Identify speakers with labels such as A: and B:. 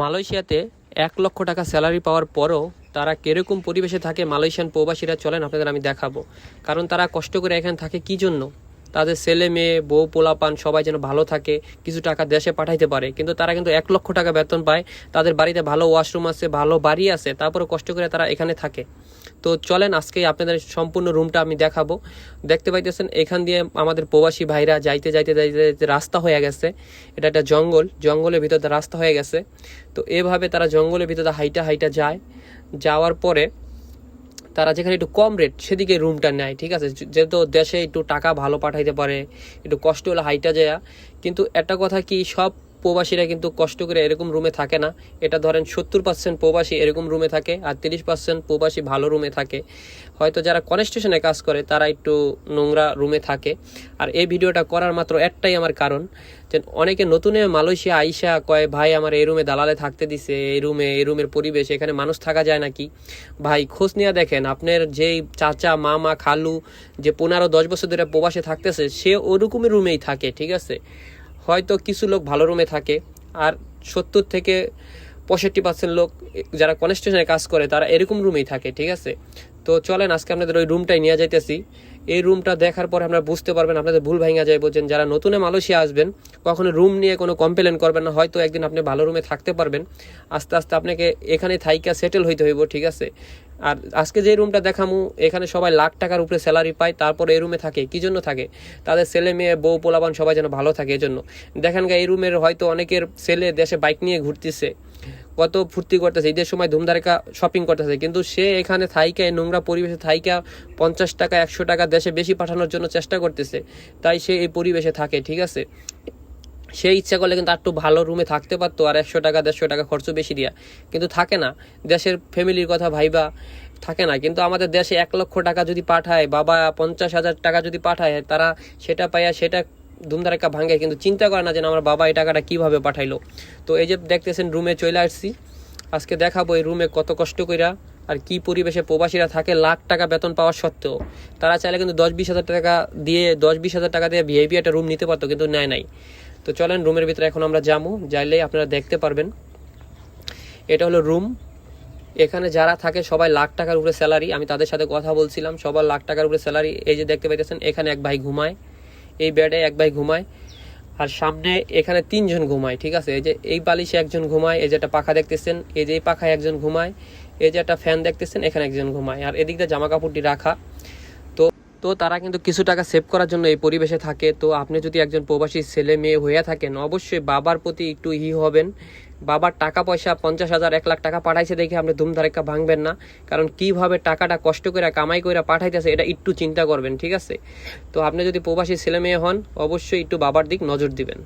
A: মালয়েশিয়াতে এক লক্ষ টাকা স্যালারি পাওয়ার পরও তারা কীরকম পরিবেশে থাকে মালয়েশিয়ান প্রবাসীরা, চলেন আপনাদের আমি দেখাবো। কারণ তারা কষ্ট করে এখানে থাকে কি জন্য? তাদের ছেলে, মেয়ে, বউ, পোলাপান সবাই যেন ভালো থাকে, কিছু টাকা দেশে পাঠাইতে পারে। কিন্তু তারা কিন্তু এক লক্ষ টাকা বেতন পায়। তাদের বাড়িতে ভালো ওয়াশরুম আছে, ভালো বাড়ি আছে তারপরে কষ্ট করে তারা এখানে থাকে। তো চলেন, আজকে আপনাদের সম্পূর্ণ রুমটা আমি দেখাবো। দেখতে পাইতেছেন, এখান দিয়ে আমাদের প্রবাসী ভাইরা যাইতে যাইতে যাইতে যাইতে রাস্তা হয়ে গেছে। এটা একটা জঙ্গল, জঙ্গলের ভিতরে রাস্তা হয়ে গেছে। তো এভাবে তারা জঙ্গলের ভিতরে হাইটা হাইটা যায়। যাওয়ার পরে তারা যেখানে একটু কম রেট সেদিকে রুমটা নেয়, ঠিক আছে? যেহেতু দেশে একটু টাকা ভালো পাঠাইতে পারে, একটু কষ্ট হলে হাইটা যায়। কিন্তু একটা কথা কি, সব প্রবাসীরা কিন্তু কষ্ট করে এরকম রুমে থাকে না। এটা ধরেন সত্তর পার্সেন্ট প্রবাসী এরকম রুমে থাকে আর তিরিশ পার্সেন্ট প্রবাসী ভালো রুমে থাকে। হয়তো যারা কনস্টেশনে কাজ করে, তারা একটু নোংরা রুমে থাকে। আর এই ভিডিওটা করার মাত্র একটাই আমার কারণ যে অনেকে নতুনে মালয়েশিয়া আইসা কয়, ভাই, আমার এই রুমে দালালে থাকতে দিছে, এই রুমে এই রুমের পরিবেশ, এখানে মানুষ থাকা যায় নাকি? ভাই, খোঁজ নিয়ে দেখেন, আপনার যেই চাচা, মামা, খালু যে পনেরো দশ বছর ধরে প্রবাসে থাকতেছে, সে ওরকমই রুমেই থাকে, ঠিক আছে? হয়তো কিছু লোক ভালো রুমে থাকে, আর সত্তর থেকে পঁয়ষট্টি পার্সেন্ট লোক যারা কনস্টেশনে কাজ করে, তারা এরকম রুমেই থাকে, ঠিক আছে? তো চলেন, আজকে আপনাদের ওই রুমটাই নিয়ে যাইতেছি। এই রুমটা দেখার পরে আপনারা বুঝতে পারবেন, আপনাদের ভুল ভাঙা যায় বলছেন যারা নতুনে মালয়েশিয়া আসবেন, কখনো রুম নিয়ে কোনো কমপ্লেন করবেন না, হয়তো একদিন আপনি ভালো রুমে থাকতে পারবেন। আস্তে আস্তে আপনাকে এখানে থাইকা সেটেল হইতে হইব, ঠিক আছে? আর আজকে যে রুমটা দেখামু, এখানে সবাই লাখ টাকার উপরে স্যালারি পায়, তারপর এই রুমে থাকে, কি জন্য থাকে? তাদের ছেলে মেয়ে, বউ পোলাবান সবাই যেন ভালো থাকে, এজন্য। দেখেন গা, এই রুমের হয়তো অনেকের ছেলে দেশে বাইক নিয়ে ঘুরতেছে, কত ফুর্তি করতেছে, ঈদের সময় ধুমধারেকা শপিং করতেছে, কিন্তু সে এখানে থাইকা, নোংরা পরিবেশে থাইকা পঞ্চাশ টাকা, একশো টাকা দেশে বেশি পাঠানোর জন্য চেষ্টা করতেছে, তাই সে এই পরিবেশে থাকে, ঠিক আছে? সে ইচ্ছা করলে কিন্তু একটু ভালো রুমে থাকতে পারতো আর একশো টাকা, দেড়শো টাকা খরচ বেশি দিয়া। কিন্তু থাকে না, দেশের ফ্যামিলির কথা ভাইবা, থাকে না। কিন্তু আমাদের দেশে এক লক্ষ টাকা যদি পাঠায়, বাবা পঞ্চাশ হাজার টাকা যদি পাঠায়, তারা সেটা পাইয়া সেটা ধুমধারাক্কা ভাঙে কিন্তু চিন্তা করে না যে আমার বাবা এই টাকাটা কীভাবে পাঠাইলো। তো এই যে দেখতেছেন রুমে চলে আসছি। আজকে দেখাবো এই রুমে কত কষ্ট কইরা আর কি পরিবেশে প্রবাসীরা থাকে লাখ টাকা বেতন পাওয়া সত্ত্বেও। তারা চাইলে কিন্তু দশ বিশ হাজার টাকা দিয়ে, দশ বিশ হাজার টাকা দিয়ে ভিআইপি একটা রুম নিতে পারতো, কিন্তু নেয় নাই। তো চলেন, রুমের ভিতরে এখন আমরা যাব। যাইলেই আপনারা দেখতে পারবেন। এটা হলো রুম। এখানে যারা থাকে সবাই লাখ টাকার উপরে স্যালারি। আমি তাদের সাথে কথা বলছিলাম, সবার লাখ টাকার উপরে স্যালারি। এই যে দেখতে পাইতেছেন, এখানে এক ভাই ঘুমায়। এই বেডে এক ভাই ঘুমায়। আর সামনে এখানে তিনজন ঘুমায়, ঠিক আছে? এই যে এই বালিশে একজন ঘুমায়, এই যে একটা পাখা দেখতেছেন, এই যে এই পাখায় একজন ঘুমায়, এই যে একটা ফ্যান দেখতেছেন, এখানে একজন ঘুমায়। আর এদিক দিয়ে জামা কাপড়টি রাখা। তো তারা কিন্তু কিছু টাকা সেভ করার জন্য এই পরিবেশে থাকে। তো আপনি যদি একজন প্রবাসী ছেলে মেয়ে হয়ে থাকেন, অবশ্যই বাবার প্রতি একটু ই হবেন। বাবার টাকা পয়সা পঞ্চাশ হাজার, এক লাখ টাকা পাঠাইছে দেখে আপনি ধুমধারেক্কা ভাঙবেন না। কারণ কীভাবে টাকাটা কষ্ট করে কামাই করে পাঠাইতেছে, এটা একটু চিন্তা করবেন, ঠিক আছে? তো আপনি যদি প্রবাসী ছেলে মেয়ে হন, অবশ্যই একটু বাবার দিক নজর দিবেন।